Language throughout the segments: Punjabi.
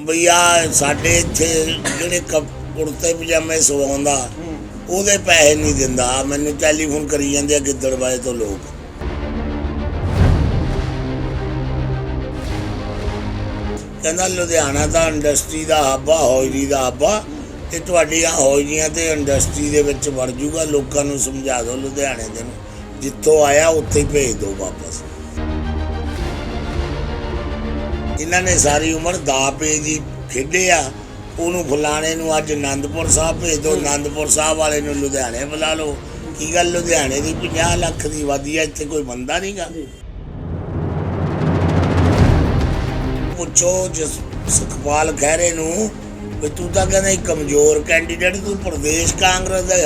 ਬਈ ਆ ਸਾਡੇ ਇੱਥੇ ਜਿਹੜੇ ਕੱਪ- ਕੁੜਤੇ ਪਜਾਮੇ ਸਵਾਉਂਦਾ, ਉਹਦੇ ਪੈਸੇ ਨਹੀਂ ਦਿੰਦਾ। ਮੈਨੂੰ ਟੈਲੀਫੋਨ ਕਰੀ ਜਾਂਦੇ ਆ ਗਿੱਦੜਵਾਏ ਤੋਂ ਲੋਕ। ਕਹਿੰਦਾ ਲੁਧਿਆਣਾ ਤਾਂ ਇੰਡਸਟਰੀ ਦਾ ਹੱਬ ਆ, ਹੌਜਰੀ ਦਾ ਹੱਬ ਆ, ਤੇ ਤੁਹਾਡੀਆਂ ਹੌਜਰੀਆਂ ਤੇ ਇੰਡਸਟਰੀ ਦੇ ਵਿੱਚ ਵੜ ਜੂਗਾ, ਲੋਕਾਂ ਨੂੰ ਸਮਝਾ ਦਿਓ ਲੁਧਿਆਣੇ ਦੇ ਨੂੰ। ਜਿੱਥੋਂ ਆਇਆ, ਉੱਥੇ ਹੀ ਭੇਜ ਦਿਓ ਵਾਪਸ। ਇਹਨਾਂ ਨੇ ਸਾਰੀ ਉਮਰ ਦਾ ਪੇਜ ਹੀ ਖੇਡੇ ਆ। ਉਹਨੂੰ ਫਲਾਣੇ ਨੂੰ ਅੱਜ ਆਨੰਦਪੁਰ ਸਾਹਿਬ ਭੇਜ। ਦਿਓ ਆਨੰਦਪੁਰ ਸਾਹਿਬ ਵਾਲੇ ਨੂੰ ਲੁਧਿਆਣੇ ਬੁਲਾ ਲਓ। ਕੀ ਗੱਲ? ਲੁਧਿਆਣੇ ਦੀ 50 ਲੱਖ ਦੀ ਆਬਾਦੀ ਆ। ਇੱਥੇ ਕੋਈ ਬੰਦਾ ਨਹੀਂਗਾ। ਪੁੱਛੋ ਜਿਸ ਸੁਖਪਾਲ ਖਹਿਰੇ ਨੂੰ ਵੀ ਤੂੰ ਤਾਂ ਕਹਿੰਦਾ ਕਮਜ਼ੋਰ ਕੈਂਡੀਡੇਟ ਤੂੰ ਪ੍ਰਦੇਸ਼ ਕਾਂਗਰਸ ਦਾ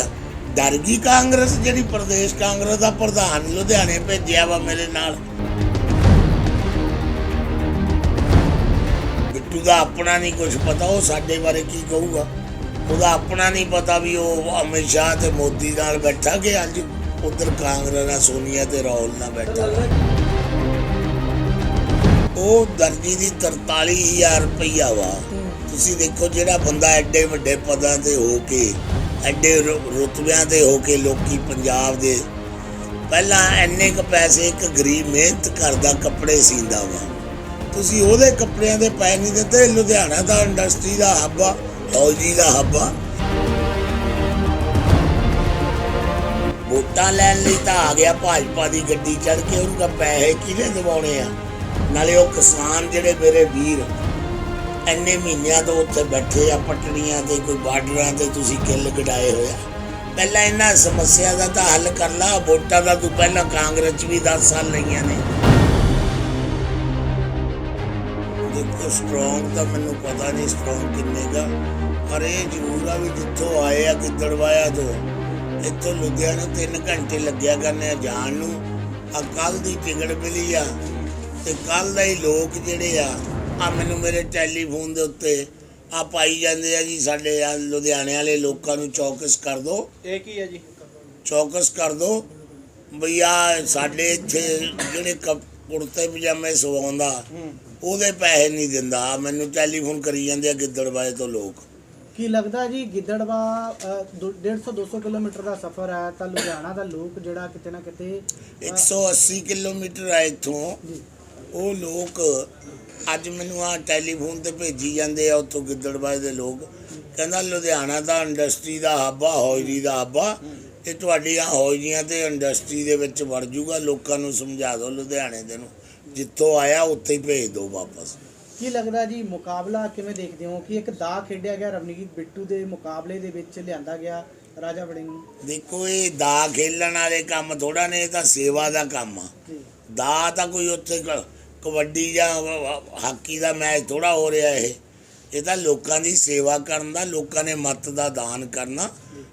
ਡਰ ਗਈ ਕਾਂਗਰਸ ਜਿਹੜੀ ਪ੍ਰਦੇਸ਼ ਕਾਂਗਰਸ ਦਾ ਪ੍ਰਧਾਨ ਲੁਧਿਆਣੇ ਭੇਜਿਆ ਵਾ ਮੇਰੇ ਨਾਲ? ਬਿੱਟੂ ਆਪਣਾ ਨਹੀਂ ਕੁਝ ਪਤਾ, ਉਹ ਸਾਡੇ ਬਾਰੇ ਕੀ ਕਹੂਗਾ? ਉਹਦਾ ਆਪਣਾ ਨਹੀਂ ਪਤਾ ਵੀ ਉਹ ਅਮਿਤ ਸ਼ਾਹ ਤੇ ਮੋਦੀ ਨਾਲ ਬੈਠਾ ਕਿ ਅੱਜ ਉਧਰ ਕਾਂਗਰਸ ਨਾਲ ਸੋਨੀਆ ਤੇ ਰਾਹੁਲ ਨਾਲ ਬੈਠਾ। ਉਹ ਦਰਜੀ ਦੀ 43000 ਰੁਪਈਆ ਵਾ। ਤੁਸੀਂ ਦੇਖੋ ਜਿਹੜਾ ਬੰਦਾ ਐਡੇ ਵੱਡੇ ਪਦਾਂ ਤੇ ਹੋ ਕੇ, ਐਡੇ ਰੁਤਬਿਆਂ ਤੇ ਹੋ ਕੇ ਲੋਕੀ ਪੰਜਾਬ ਦੇ ਪਹਿਲਾਂ ਐਨੇ ਕ ਪੈਸੇ ਇੱਕ ਗਰੀਬ ਮਿਹਨਤ ਕਰਦਾ ਕੱਪੜੇ ਸੀਂਦਾ ਵਾ। ਤੁਸੀਂ ਉਹਦੇ ਕੱਪੜਿਆਂ ਦੇ ਪੈਸੇ ਨਹੀਂ ਦਿੱਤੇ, ਲੁਧਿਆਣਾ ਦਾ ਇੰਡਸਟਰੀ ਦਾ ਹੱਬ ਆ ਫੌਜੀ ਦਾ ਹੱਬ। ਆ ਵੋਟਾਂ ਲੈਣ ਲਈ ਤਾਂ ਆ ਗਿਆ ਭਾਜਪਾ ਦੀ ਗੱਡੀ ਚੜ ਕੇ, ਉਹਨੂੰ ਕਾ ਪੈਸੇ ਕਿਹਨੇ ਦਿਵਾਉਣੇ ਆ? ਨਾਲੇ ਉਹ ਕਿਸਾਨ ਜਿਹੜੇ ਮੇਰੇ ਵੀਰ ਐਨੇ ਮਹੀਨਿਆਂ ਤੋਂ ਉੱਥੇ ਬੈਠੇ ਆ, ਪਟੜੀਆਂ ਤੇ, ਕੋਈ ਬਾਰਡਰਾਂ ਤੇ ਤੁਸੀਂ ਕਿੱਲ ਗਡਾਏ ਹੋਇਆ ਪਹਿਲਾਂ ਇਹਨਾਂ ਸਮੱਸਿਆ ਦਾ ਤਾਂ ਹੱਲ ਕਰ ਲਾ, ਵੋਟਾਂ ਦਾ ਤੂੰ ਪਹਿਲਾਂ ਕਾਂਗਰਸ 'ਚ ਵੀ 10 ਸਾਲ ਲਈਆਂ ਨੇ। ਦੇਖੋ ਸਟਰੋਂਗ ਤਾਂ ਮੈਨੂੰ ਪਤਾ ਨਹੀਂ ਸਟਰੋਂਗ ਕਿੰਨੇ ਦਾ। ਪਰ ਇਹ ਜ਼ਰੂਰ ਆ ਵੀ ਜਿੱਥੋਂ ਆਏ ਆ ਗਿੱਦੜਵਾਇਆ ਤੋਂ ਇੱਥੋਂ ਲੁਧਿਆਣਾ 3 ਘੰਟੇ ਲੱਗਿਆ ਕਰਨੇ ਆ ਜਾਣ ਨੂੰ। ਆ ਕੱਲ ਦੀ ਟਿਕਟ ਮਿਲੀ ਆ ਤੇ ਕੱਲ ਦਾ ਹੀ ਲੋਕ ਜਿਹੜੇ ਆ ਆ ਮੈਨੂੰ ਮੇਰੇ ਟੈਲੀਫੋਨ ਦੇ ਉੱਤੇ ਆ ਪਾਈ ਜਾਂਦੇ ਆ ਜੀ ਸਾਡੇ ਆ ਲੁਧਿਆਣੇ ਵਾਲੇ ਲੋਕਾਂ ਨੂੰ ਚੌਕਸ ਕਰ ਦਿਓ ਇਹ ਕੀ ਹੈ ਜੀ? ਚੌਕਸ ਕਰ ਦਿਓ ਬਈ ਆ ਸਾਡੇ ਇੱਥੇ ਜਿਹੜੇ ਕੁੜਤੇ ਪਜਾਮੇ ਸਵਾਉਂਦਾ ਉਹਦੇ ਪੈਸੇ ਨਹੀਂ ਦਿੰਦਾ। ਮੈਨੂੰ ਟੈਲੀਫੋਨ ਕਰੀ ਜਾਂਦੇ ਆ ਗਿੱਦੜਬਾਏ ਤੋਂ ਲੋਕ। ਕੀ ਲੱਗਦਾ ਜੀ ਗਿੱਦੜਵਾ ਅ, ਦੋ- 150 200 ਕਿਲੋਮੀਟਰ ਦਾ ਸਫ਼ਰ ਹੈ ਤਾਂ ਲੁਧਿਆਣਾ ਦਾ ਲੋਕ ਜਿਹੜਾ ਕਿਤੇ ਨਾ ਕਿਤੇ ਅ, 180 ਕਿਲੋਮੀਟਰ ਆ ਇੱਥੋਂ। ਉਹ ਲੋਕ ਅੱਜ ਮੈਨੂੰ ਆ ਟੈਲੀਫੋਨ ਤੇ ਭੇਜੀ ਜਾਂਦੇ ਆ ਉੱਥੋਂ ਗਿੱਦੜਬਾਏ ਦੇ ਲੋਕ। ਕਹਿੰਦਾ ਲੁਧਿਆਣਾ ਤਾਂ ਇੰਡਸਟਰੀ ਦਾ ਹੱਬ ਹੌਜਰੀ ਦਾ ਹੱਬ ਤੇ ਤੁਹਾਡੀਆਂ ਹੌਜਰੀਆਂ ਤੇ ਇੰਡਸਟਰੀ ਦੇ ਵਿੱਚ ਵੜ ਜੂਗਾ। ਲੋਕਾਂ ਨੂੰ ਸਮਝਾ ਦਿਓ ਲੁਧਿਆਣੇ ਦੇ ਨੂੰ। ਜਿੱਥੋਂ ਆਇਆ ਉੱਥੇ ਹੀ ਭੇਜ ਦਿਓ ਵਾਪਸ। ਕੀ ਲੱਗਦਾ ਜੀ ਮੁਕਾਬਲਾ ਕਿਵੇਂ ਦੇਖਦੇ ਹੋ? ਕਿ ਇੱਕ ਦਾ ਖੇਡਿਆ ਗਿਆ ਰਵਨੀਤ ਬਿੱਟੂ ਦੇ ਮੁਕਾਬਲੇ ਦੇ ਵਿੱਚ ਲਿਆਂਦਾ ਗਿਆ ਰਾਜਾ ਵੜਿੰਗ ਨੂੰ? ਦੇਖੋ ਇਹ ਦਾ ਖੇਲਣ ਵਾਲੇ ਕੰਮ ਥੋੜਾ ਨੇ ਇਹ ਤਾਂ ਸੇਵਾ ਦਾ ਕੰਮ ਆ। ਦਾ ਤਾਂ ਕੋਈ ਉੱਥੇ ਕ- ਕਬੱਡੀ ਜਾਂ ਹਾਕੀ ਦਾ ਮੈਚ ਥੋੜਾ ਹੋ ਰਿਹਾ ਇਹ। ਇਹ ਤਾਂ ਲੋਕਾਂ ਦੀ ਸੇਵਾ ਕਰਨ ਦਾ ਲੋਕਾਂ ਨੇ ਮਤ ਦਾ ਦਾਨ ਕਰਨਾ।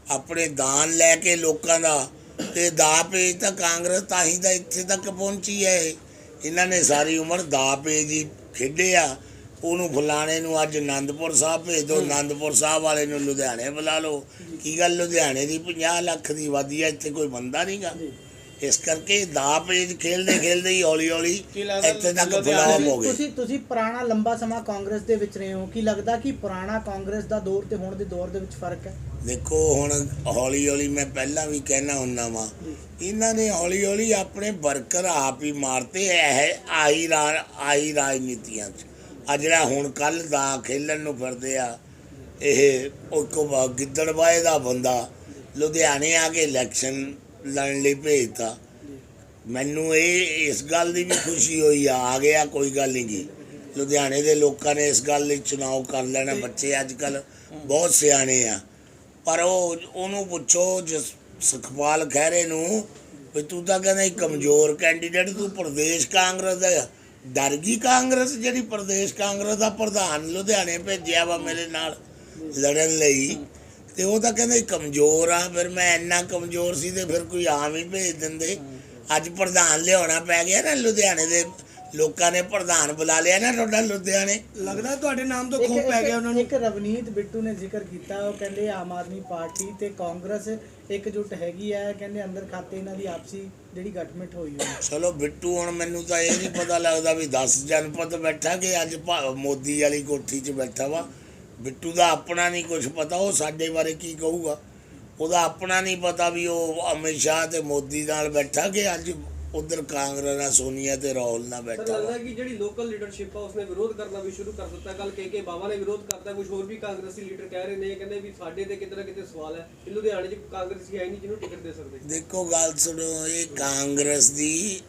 ਆਪਣੇ ਦਾਨ ਲੈ ਕੇ ਲੋਕਾਂ ਦਾ ਤੇ ਦਾ ਪੇਜ ਤਾਂ ਕਾਂਗਰਸ ਤਾਂ ਹੀ ਤਾਂ ਇੱਥੇ ਤੱਕ ਪਹੁੰਚੀ ਹੈ ਇਹ। ਇਹਨਾਂ ਨੇ ਸਾਰੀ ਉਮਰ ਦਾ ਪੇਜ ਹੀ ਖੇਡੇ ਆ ਉਹਨੂੰ ਫਲਾਣੇ ਨੂੰ ਅੱਜ ਆਨੰਦਪੁਰ ਸਾਹਿਬ ਭੇਜ ਦਿਓ। ਆਨੰਦਪੁਰ ਸਾਹਿਬ ਵਾਲੇ ਨੂੰ ਲੁਧਿਆਣੇ ਬੁਲਾ ਲਓ। ਕੀ ਗੱਲ? ਲੁਧਿਆਣੇ ਦੀ 50 ਲੱਖ ਦੀ ਆਬਾਦੀ ਆ ਇੱਥੇ ਕੋਈ ਬੰਦਾ ਨਹੀਂਗਾ ਇਸ ਕਰਕੇ ਦਾ ਪੇਜ ਖੇਲਦੇ ਖੇਲਦੇ ਹੀ ਹੌਲੀ ਹੌਲੀ ਇੱਥੇ ਤੱਕ ਫਲਾਪ ਹੋ ਗਏ। ਤੁਸੀਂ ਤੁਸੀਂ ਪੁਰਾਣਾ ਲੰਬਾ ਸਮਾਂ ਕਾਂਗਰਸ ਦੇ ਵਿੱਚ ਰਹੇ ਹੋ। ਕੀ ਲੱਗਦਾ ਕਿ ਪੁਰਾਣਾ ਕਾਂਗਰਸ ਦਾ ਦੌਰ ਤੇ ਹੁਣ ਦੇ ਦੌਰ ਦੇ ਵਿੱਚ ਫ਼ਰਕ ਹੈ? ਦੇਖੋ ਹੁਣ ਹੌਲੀ ਹੌਲੀ ਮੈਂ ਪਹਿਲਾਂ ਵੀ ਕਹਿਣਾ ਹੁੰਨਾ ਵਾਂ ਇਹਨਾਂ ਨੇ ਹੌਲੀ ਹੌਲੀ ਆਪਣੇ ਵਰਕਰ ਆਪ ਹੀ ਮਾਰਤੇ ਇਹ ਆਈ ਆਈ ਰਾਜਨੀਤੀਆਂ ਚ। ਆ ਜਿਹੜਾ ਹੁਣ ਕੱਲ ਦਾ ਖੇਲਣ ਨੂੰ ਫਿਰਦੇ ਆ ਇਹ ਉਹ ਕੋ ਗਿੱਦੜਬਾਏ ਦਾ ਬੰਦਾ ਲੁਧਿਆਣੇ ਆ ਕੇ ਇਲੈਕਸ਼ਨ ਲੜਨ ਲਈ ਭੇਜਤਾ। ਮੈਨੂੰ ਇਹ ਇਸ ਗੱਲ ਦੀ ਵੀ ਖੁਸ਼ੀ ਹੋਈ ਆ ਗਿਆ ਕੋਈ ਗੱਲ ਨਹੀਂ ਗੀ ਲੁਧਿਆਣੇ ਦੇ ਲੋਕਾਂ ਨੇ ਇਸ ਗੱਲ ਲਈ ਚੁਣਾਵ ਕਰ ਲੈਣਾ। ਬੱਚੇ ਅੱਜ ਕੱਲ ਬਹੁਤ ਸਿਆਣੇ ਆ। ਪਰ ਉਹ ਉਹਨੂੰ ਪੁੱਛੋ ਜਿਸ ਸੁਖਪਾਲ ਖਹਿਰੇ ਨੂੰ ਵੀ ਤੂੰ ਤਾਂ ਕਹਿੰਦਾ ਇੱਕ ਕਮਜ਼ੋਰ ਕੈਂਡੀਡੇਟ ਤੂੰ ਪ੍ਰਦੇਸ਼ ਕਾਂਗਰਸ ਦਾ ਡਰ ਗਈ ਕਾਂਗਰਸ ਜਿਹੜੀ ਪ੍ਰਦੇਸ਼ ਕਾਂਗਰਸ ਦਾ ਪ੍ਰਧਾਨ ਲੁਧਿਆਣੇ ਭੇਜਿਆ ਵਾ ਮੇਰੇ ਨਾਲ ਲੜਨ ਲਈ? ਤੇ ਉਹ ਤਾਂ ਕਹਿੰਦੇ ਕਮਜ਼ੋਰ ਆ ਫਿਰ ਮੈਂ ਇੰਨਾ ਕਮਜ਼ੋਰ ਸੀ ਤੇ ਫਿਰ ਕੋਈ ਆਮ ਹੀ ਭੇਜ ਦਿੰਦੇ। ਅੱਜ ਪ੍ਰਧਾਨ ਲਿਆਉਣਾ ਪੈ ਗਿਆ ਨਾ ਲੁਧਿਆਣੇ ਦੇ ਲੋਕਾਂ ਨੇ ਪ੍ਰਧਾਨ ਬੁਲਾ ਲਿਆ ਨਾ ਤੁਹਾਡਾ ਲੁਧਿਆਣੇ। ਲੱਗਦਾ ਤੁਹਾਡੇ ਨਾਮ ਤੋਂ ਖੋਹ ਪੈ ਗਿਆ ਉਹਨਾਂ ਨੂੰ। ਇੱਕ ਰਵਨੀਤ ਬਿੱਟੂ ਨੇ ਜ਼ਿਕਰ ਕੀਤਾ ਉਹ ਕਹਿੰਦੇ ਆਮ ਆਦਮੀ ਪਾਰਟੀ ਤੇ ਕਾਂਗਰਸ ਇਕਜੁੱਟ ਹੈਗੀ ਹੈ ਕਹਿੰਦੇ ਅੰਦਰ ਖਾਤੇ ਇਹਨਾਂ ਦੀ ਆਪਸੀ ਜਿਹੜੀ ਗੱਠਮਿੱਠ ਹੋਈ ਹੋਈ ਚਲੋ ਬਿੱਟੂ ਹੁਣ ਮੈਨੂੰ ਤਾਂ ਇਹ ਨਹੀਂ ਪਤਾ ਲੱਗਦਾ ਵੀ 10 ਜਨਪਦ ਬੈਠਾ ਕਿ ਅੱਜ ਮੋਦੀ ਵਾਲੀ ਕੋਠੀ 'ਚ ਬੈਠਾ ਵਾ। ਬਿੱਟੂ ਦਾ ਆਪਣਾ ਨਹੀਂ ਕੁਝ ਪਤਾ ਉਹ ਸਾਡੇ ਬਾਰੇ ਕੀ ਕਹੂਗਾ? ਉਹਦਾ ਆਪਣਾ ਨਹੀਂ ਪਤਾ ਵੀ ਉਹ ਅਮਿਤ ਸ਼ਾਹ ਤੇ ਮੋਦੀ ਨਾਲ ਬੈਠਾ ਕਿ ਅੱਜ ਉਧਰ ਕਾਂਗਰਸ ਨਾਲ ਸੋਨੀਆ ਤੇ ਰਾਹੁਲ ਨਾਲ ਸਰ ਬੈਠਾ ਲੱਗਦਾ ਵਾ ਕਿ ਜਿਹੜੀ ਲੋਕਲ ਲੀਡਰਸ਼ਿਪ ਆ ਉਸਨੇ ਵਿਰੋਧ ਕਰਨਾ ਵੀ ਸ਼ੁਰੂ ਕਰ ਦਿੱਤਾ। ਕੱਲ ਕੇ ਕੇ ਬਾਵਾ ਨੇ ਵਿਰੋਧ ਕਰਤਾ ਕੁਝ ਹੋਰ ਵੀ ਕਾਂਗਰਸੀ ਲੀਡਰ ਕਹਿ ਰਹੇ ਨੇ ਕਹਿੰਦੇ ਵੀ ਸਾਡੇ ਤੇ ਕਿਤੇ ਨਾ ਕਿਤੇ ਸਵਾਲ ਹੈ। ਕਿ ਲੁਧਿਆਣੇ 'ਚ ਕਾਂਗਰਸੀ ਹੈ ਹੀ ਨਹੀਂ ਜਿਹਨੂੰ ਟਿਕਟ ਦੇ ਸਕਦੇ। ਦੇਖੋ ਗੱਲ ਸੁਣੋ ਇਹ ਕਾਂਗਰਸ ਦੀ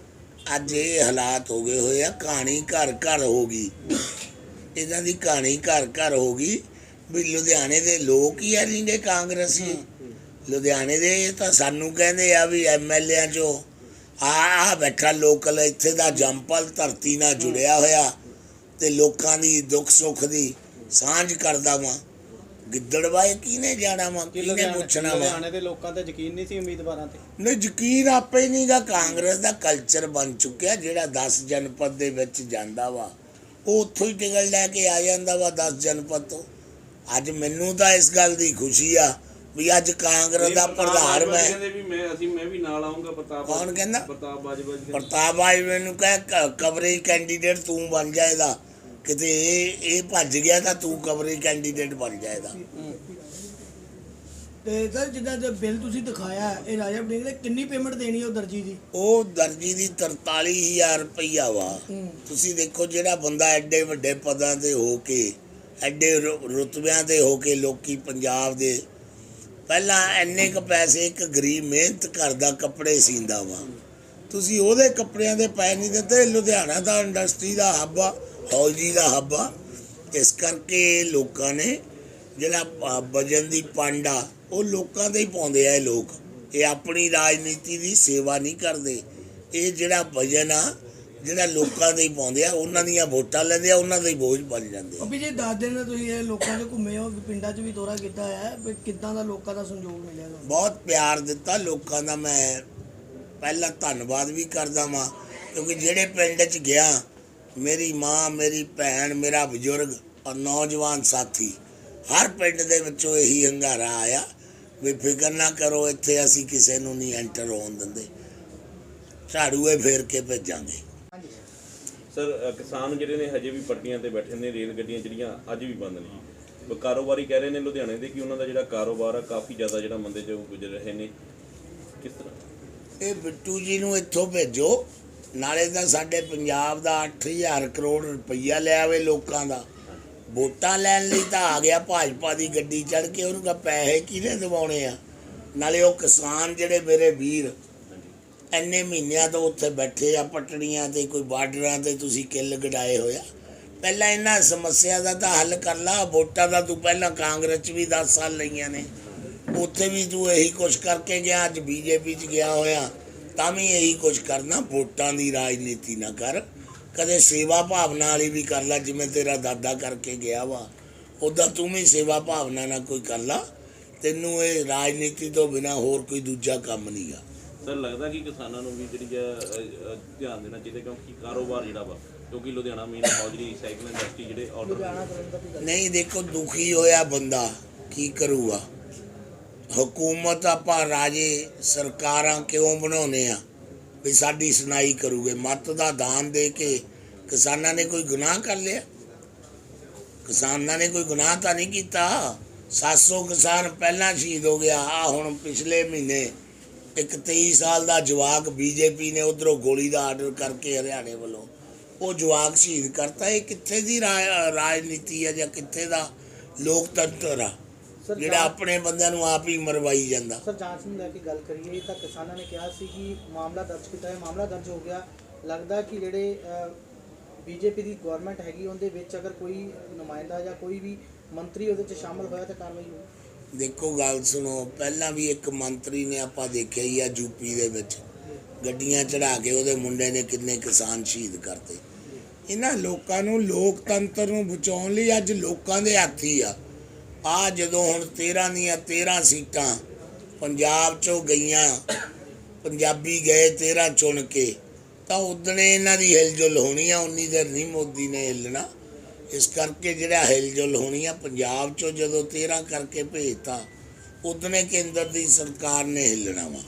ਅੱਜ ਇਹ ਹਾਲਾਤ ਹੋ ਗਏ ਹੋਏ ਆ ਕਹਾਣੀ ਘਰ ਘਰ ਹੋ ਗਈ। ਇਹਨਾਂ ਦੀ ਕਹਾਣੀ ਘਰ ਘਰ ਹੋ ਗਈ। ਵੀ ਲੁਧਿਆਣੇ ਦੇ ਲੋਕ ਹੀ ਆ ਨਹੀਂਗੇ ਕਾਂਗਰਸੀ। ਲੁਧਿਆਣੇ ਦੇ ਤਾਂ ਸਾਨੂੰ ਕਹਿੰਦੇ ਆ ਵੀ ਐਮਐਲਏਆਂ ਚੋਂ ਆ ਆ ਬੈਠਾ ਲੋਕਲ ਇੱਥੇ ਦਾ ਜੰਪਲ ਧਰਤੀ ਨਾਲ ਜੁੜਿਆ ਹੋਇਆ ਤੇ ਲੋਕਾਂ ਦੀ ਦੁੱਖ ਸੁੱਖ ਦੀ ਸਾਂਝ ਕਰਦਾ ਵਾਂ। ਗਿੱਦੜਵਾਏ ਕਿਹਨੇ ਜਾਣਾ ਵਾ ਕਿਹਨੇ ਪੁੱਛਣਾ ਵਾ? ਲੁਧਿਆਣੇ ਦੇ ਲੋਕਾਂ ਤੇ ਯਕੀਨ ਨਹੀਂ ਸੀ ਉਮੀਦਵਾਰਾਂ ਤੇ? ਨਹੀਂ ਯਕੀਨ ਆਪੇ ਨਹੀਂਗਾ ਕਾਂਗਰਸ ਦਾ ਕਲਚਰ ਬਣ ਚੁੱਕਿਆ ਜਿਹੜਾ 10 ਜਨਪਦ ਦੇ ਵਿੱਚ ਜਾਂਦਾ ਵਾ। ਉਹ ਉੱਥੋਂ ਹੀ ਟਿਕਟ ਲੈ ਕੇ ਆ ਜਾਂਦਾ ਵਾ 10 ਜਨਪਦ ਤੋਂ। ਅੱਜ ਮੈਨੂੰ ਤਾਂ ਇਸ ਗੱਲ ਦੀ ਖੁਸ਼ੀ ਆ ਵੀ ਅੱਜ ਕਾਂਗਰਸ ਦਾ ਪ੍ਰਧਾਨ ਮੈਂ ਕਹਿੰਦੇ ਵੀ ਮੈਂ ਅਸੀਂ ਮੈਂ ਵੀ ਨਾਲ ਆਉਂਗਾ ਪ੍ਰਤਾਪ ਕੌਣ ਕਹਿੰਦਾ? ਪ੍ਰਤਾਪ ਬਾਜਵਾ ਜੀ ਪ੍ਰਤਾਪ ਬਾਈ ਮੈਨੂੰ ਕਹੇ ਕਵਰੇਜ ਕੈਂਡੀਡੇਟ ਤੂੰ ਬਣ ਜਾਏਗਾ ਕਿਤੇ ਇਹ ਇਹ ਭੱਜ ਗਿਆ ਤਾਂ ਤੂੰ ਕਵਰੇਜ ਕੈਂਡੀਡੇਟ ਬਣ ਜਾਏਗਾ ਸਰ ਜਿੱਦਾਂ ਜੋ ਬਿੱਲ ਤੁਸੀਂ ਦਿਖਾਇਆ ਇਹ ਰਾਜਾ ਵੜਿੰਗ ਨੇ ਕਿੰਨੀ ਪੇਮੈਂਟ ਦੇਣੀ ਉਹ ਦਰਜੀ ਦੀ? ਉਹ ਦਰਜੀ ਦੀ 43000 ਰੁਪਈਆ ਵਾ। ਤੁਸੀਂ ਦੇਖੋ ਜਿਹੜਾ ਬੰਦਾ ਐਡੇ ਵੱਡੇ ਪਦਾਂ ਤੇ ਹੋ ਕੇ ਐਡੇ ਰੁਤਬਿਆਂ ਤੇ ਹੋ ਕੇ ਲੋਕੀ ਪੰਜਾਬ ਦੇ ਪਹਿਲਾਂ ਇੰਨੇ ਕ ਪੈਸੇ ਇੱਕ ਗਰੀਬ ਮਿਹਨਤ ਕਰਦਾ ਕੱਪੜੇ ਸੀਂਦਾ ਵਾ। ਤੁਸੀਂ ਉਹਦੇ ਕੱਪੜਿਆਂ ਦੇ ਪੈਸੇ ਨਹੀਂ ਦਿੱਤੇ ਲੁਧਿਆਣਾ ਦਾ ਇੰਡਸਟਰੀ ਦਾ ਹੱਬ ਆ ਹੌਜੀ ਦਾ ਹੱਬ ਆ। ਇਸ ਕਰਕੇ ਲੋਕਾਂ ਨੇ ਜਿਹੜਾ ਅ, ਵਜਨ ਦੀ ਪੰਡ ਉਹ ਲੋਕਾਂ ਦੇ ਹੀ ਪਾਉਂਦੇ ਆ ਇਹ ਲੋਕ। ਇਹ ਆਪਣੀ ਰਾਜਨੀਤੀ ਦੀ ਸੇਵਾ ਨਹੀਂ ਕਰਦੇ। ਇਹ ਜਿਹੜਾ ਵਜਨ ਆ ਜਿਹੜਾ ਲੋਕਾਂ ਦੇ ਹੀ ਪਾਉਂਦੇ ਆ ਉਹਨਾਂ ਦੀਆਂ ਵੋਟਾਂ ਲੈਂਦੇ ਆ ਉਹਨਾਂ ਦੇ ਹੀ ਬੋਝ ਬਣ ਜਾਂਦੇ ਆ। ਅਭੀ ਜੇ ਦੱਸ ਦਿਨ ਤੁਸੀਂ ਇਹ ਲੋਕਾਂ ਦੇ ਘੁੰਮੇ ਹੋ ਪਿੰਡਾਂ 'ਚ ਵੀ ਦੌਰਾ ਕੀਤਾ ਹੈ ਵੀ ਕਿੱਦਾਂ ਦਾ ਲੋਕਾਂ ਦਾ ਸੰਯੋਗ ਮਿਲਿਆ ਬਹੁਤ ਪਿਆਰ ਦਿੱਤਾ ਲੋਕਾਂ ਦਾ ਮੈਂ ਪਹਿਲਾਂ ਧੰਨਵਾਦ ਵੀ ਕਰਦਾ ਵਾਂ ਕਿਉਂਕਿ ਜਿਹੜੇ ਪਿੰਡ 'ਚ ਗਿਆ ਮੇਰੀ ਮਾਂ ਮੇਰੀ ਭੈਣ ਮੇਰਾ ਬਜ਼ੁਰਗ ਔਰ ਨੌਜਵਾਨ ਸਾਥੀ ਹਰ ਪਿੰਡ ਦੇ ਵਿੱਚੋਂ ਇਹੀ ਹੰਗਾਰਾ ਆਇਆ ਵੀ ਫਿਕਰ ਨਾ ਕਰੋ ਇੱਥੇ ਅਸੀਂ ਕਿਸੇ ਨੂੰ ਨਹੀਂ ਐਂਟਰ ਹੋਣ ਦਿੰਦੇ। ਝਾੜੂਏ ਫੇਰ ਕੇ ਭੇਜਾਂਗੇ। ਸਰ ਕਿਸਾਨ ਜਿਹੜੇ ਨੇ ਹਜੇ ਵੀ ਪੱਟੀਆਂ ਤੇ ਬੈਠੇ ਨੇ ਰੇਲ ਗੱਡੀਆਂ ਜਿਹੜੀਆਂ ਅੱਜ ਵੀ ਬੰਦ ਨੇ। ਕਾਰੋਬਾਰੀ ਕਹਿ ਰਹੇ ਨੇ ਲੁਧਿਆਣੇ ਦੇ ਕਿ ਉਹਨਾਂ ਦਾ ਜਿਹੜਾ ਕਾਰੋਬਾਰ ਆ ਕਾਫੀ ਜ਼ਿਆਦਾ ਜਿਹੜਾ ਮੰਦੇ ਚ ਗੁਜ਼ਰ ਰਹੇ ਨੇ। ਕਿਸ ਤਰ੍ਹਾਂ? ਇਹ ਬਿੱਟੂ ਜੀ ਨੂੰ ਇੱਥੋਂ ਭੇਜੋ ਨਾਲੇ ਤਾਂ ਸਾਡੇ ਪੰਜਾਬ ਦਾ 8000 ਕਰੋੜ ਰੁਪਈਆ ਲਿਆ ਵੇ ਲੋਕਾਂ ਦਾ। ਵੋਟਾਂ ਲੈਣ ਲਈ ਤਾਂ ਆ ਗਿਆ, ਭਾਜਪਾ ਦੀ ਗੱਡੀ ਚੜ ਕੇ ਉਹਨੂੰ ਕਹ ਪੈਸੇ ਕਿਹਨੇ ਦਿਵਾਉਣੇ ਆ? ਨਾਲੇ ਉਹ ਕਿਸਾਨ ਜਿਹੜੇ ਮੇਰੇ ਵੀਰ, ਇੰਨੇ ਮਹੀਨਿਆਂ ਤੋਂ ਉੱਥੇ ਬੈਠੇ ਆ, ਪਟੜੀਆਂ ਤੇ ਕੋਈ ਬਾਰਡਰਾਂ ਤੇ ਤੁਸੀਂ ਕਿੱਲ ਗਡਾਏ ਹੋਇਆ ਪਹਿਲਾਂ ਇਹਨਾਂ ਸਮੱਸਿਆ ਦਾ ਤਾਂ ਹੱਲ ਕਰ ਲਾ, ਵੋਟਾਂ ਦਾ ਤੂੰ ਪਹਿਲਾਂ ਕਾਂਗਰਸ 'ਚ ਵੀ 10 ਸਾਲ ਲਈਆਂ ਨੇ। ਉੱਥੇ ਵੀ ਤੂੰ ਇਹੀ ਕੁਛ ਕਰਕੇ ਗਿਆ, ਅੱਜ ਬੀਜੇਪੀ 'ਚ ਗਿਆ ਹੋਇਆ, ਤਾਂ ਵੀ ਇਹੀ ਕੁਛ ਕਰਨਾ, ਵੋਟਾਂ ਦੀ ਰਾਜਨੀਤੀ ਨਾ ਕਰ। ਕਦੇ ਸੇਵਾ ਭਾਵਨਾ ਵਾਲੀ ਵੀ ਕਰ ਲੈ ਜਿਵੇਂ ਤੇਰਾ ਦਾਦਾ ਕਰਕੇ ਗਿਆ ਵਾ। ਉਦਾਂ ਤੂੰ ਵੀ ਸੇਵਾ ਭਾਵਨਾ ਨਾਲ ਕੋਈ ਕਰ ਲਾ। ਤੈਨੂੰ ਇਹ ਰਾਜਨੀਤੀ ਤੋਂ ਬਿਨਾ ਹੋਰ ਕੋਈ ਦੂਜਾ ਕੰਮ ਨਹੀਂਗਾ ਸਰ ਲੱਗਦਾ ਕਿ ਕਿਸਾਨਾਂ ਨੂੰ ਵੀ ਜਿਹੜੀ ਧਿਆਨ ਦੇਣਾ ਚਾਹੀਦਾ ਕਿਉਂਕਿ ਕਾਰੋਬਾਰ ਜਿਹੜਾ ਵਾ ਕਿਉਂਕਿ Ludhiana main hosiery cycle industry ਜਿਹੜੇ ਆਰਡਰ ਨਹੀਂ ਦੇਖੋ ਦੁਖੀ ਹੋਇਆ ਬੰਦਾ ਕੀ ਕਰੂਗਾ? ਹਕੂਮਤ ਆਪਾਂ ਰਾਜੇ ਸਰਕਾਰਾਂ ਕਿਉਂ ਬਣਾਉਨੇ ਆ? ਵੀ ਸਾਡੀ ਸੁਣਾਈ ਕਰੂਗੇ। ਮਤ ਦਾ ਦਾਨ ਦੇ ਕੇ ਕਿਸਾਨਾਂ ਨੇ ਕੋਈ ਗੁਨਾਹ ਕਰ ਲਿਆ? ਕਿਸਾਨਾਂ ਨੇ ਕੋਈ ਗੁਨਾਹ ਤਾਂ ਨਹੀਂ ਕੀਤਾ? 700 ਕਿਸਾਨ ਪਹਿਲਾਂ ਸ਼ਹੀਦ ਹੋ ਗਿਆ ਆ ਹੁਣ ਪਿਛਲੇ ਮਹੀਨੇ ਇੱਕ 23 ਸਾਲ ਦਾ ਜਵਾਕ ਬੀਜੇਪੀ ਨੇ ਉਧਰੋਂ ਗੋਲੀ ਦਾ ਆਰਡਰ ਕਰਕੇ ਹਰਿਆਣੇ ਵੱਲੋਂ। ਉਹ ਜਵਾਕ ਸ਼ਹੀਦ ਕਰਤਾ। ਇਹ ਕਿੱਥੇ ਦੀ ਰਾ- ਰਾਜਨੀਤੀ ਹੈ ਜਾਂ ਕਿੱਥੇ ਦਾ ਲੋਕਤੰਤਰ ਆ? ਜਿਹੜਾ ਆਪਣੇ ਬੰਦਿਆਂ ਨੂੰ ਆਪ ਹੀ ਮਰਵਾਈ ਜਾਂਦਾ। ਸਰ ਜਾਂਚ ਨੂੰ ਲੈ ਕੇ ਗੱਲ ਕਰੀਏ ਤਾਂ ਕਿਸਾਨਾਂ ਨੇ ਕਿਹਾ ਸੀ ਕਿ ਮਾਮਲਾ ਦਰਜ ਕੀਤਾ ਹੈ ਮਾਮਲਾ ਦਰਜ ਹੋ ਗਿਆ। ਲੱਗਦਾ ਕਿ ਜਿਹੜੇ ਬੀਜੇਪੀ ਦੀ ਗਵਰਨਮੈਂਟ ਹੈਗੀ ਉਹਦੇ ਵਿੱਚ ਅਗਰ ਕੋਈ ਨੁਮਾਇੰਦਾ ਜਾਂ ਕੋਈ ਵੀ ਮੰਤਰੀ ਉਹਦੇ ਵਿੱਚ ਸ਼ਾਮਲ ਹੋਇਆ ਤਾਂ ਕਾਰਵਾਈ ਹੋਊ। ਦੇਖੋ ਗੱਲ ਸੁਣੋ ਪਹਿਲਾਂ ਵੀ ਇੱਕ ਮੰਤਰੀ ਨੇ ਆਪਾਂ ਦੇਖਿਆ ਹੀ ਆ ਯੂਪੀ ਦੇ ਵਿੱਚ। ਗੱਡੀਆਂ ਚੜਾ ਕੇ ਉਹਦੇ ਮੁੰਡੇ ਨੇ ਕਿੰਨੇ ਕਿਸਾਨ ਸ਼ਹੀਦ ਕਰਤੇ। ਇਹਨਾਂ ਲੋਕਾਂ ਨੂੰ ਲੋਕਤੰਤਰ ਨੂੰ ਬਚਾਉਣ ਲਈ ਅੱਜ ਲੋਕਾਂ ਦੇ ਹੱਥ ਹੀ ਆ। ਆ ਜਦੋਂ ਹੁਣ 13 ਦੀਆਂ 13 ਸੀਟਾਂ ਪੰਜਾਬ ਚੋਂ ਗਈਆਂ, ਪੰਜਾਬੀ ਗਏ 13 ਚੁਣ ਕੇ, ਤਾਂ ਉਦਣੇ ਇਹਨਾਂ ਦੀ ਹਿਲਜੁਲ ਹੋਣੀ ਆ, ਉਨੀ ਦੇਰ ਨਹੀਂ ਮੋਦੀ ਨੇ ਹਿੱਲਣਾ। ਇਸ ਕਰਕੇ ਜਿਹੜਾ ਹਿਲਜੁਲ ਹੋਣੀ ਆ, ਪੰਜਾਬ ਚੋਂ ਜਦੋਂ 13 ਕਰਕੇ ਭੇਜਤਾ, ਉਦਣੇ ਕੇਂਦਰ ਦੀ ਸਰਕਾਰ ਨੇ ਹਿੱਲਣਾ ਵਾ।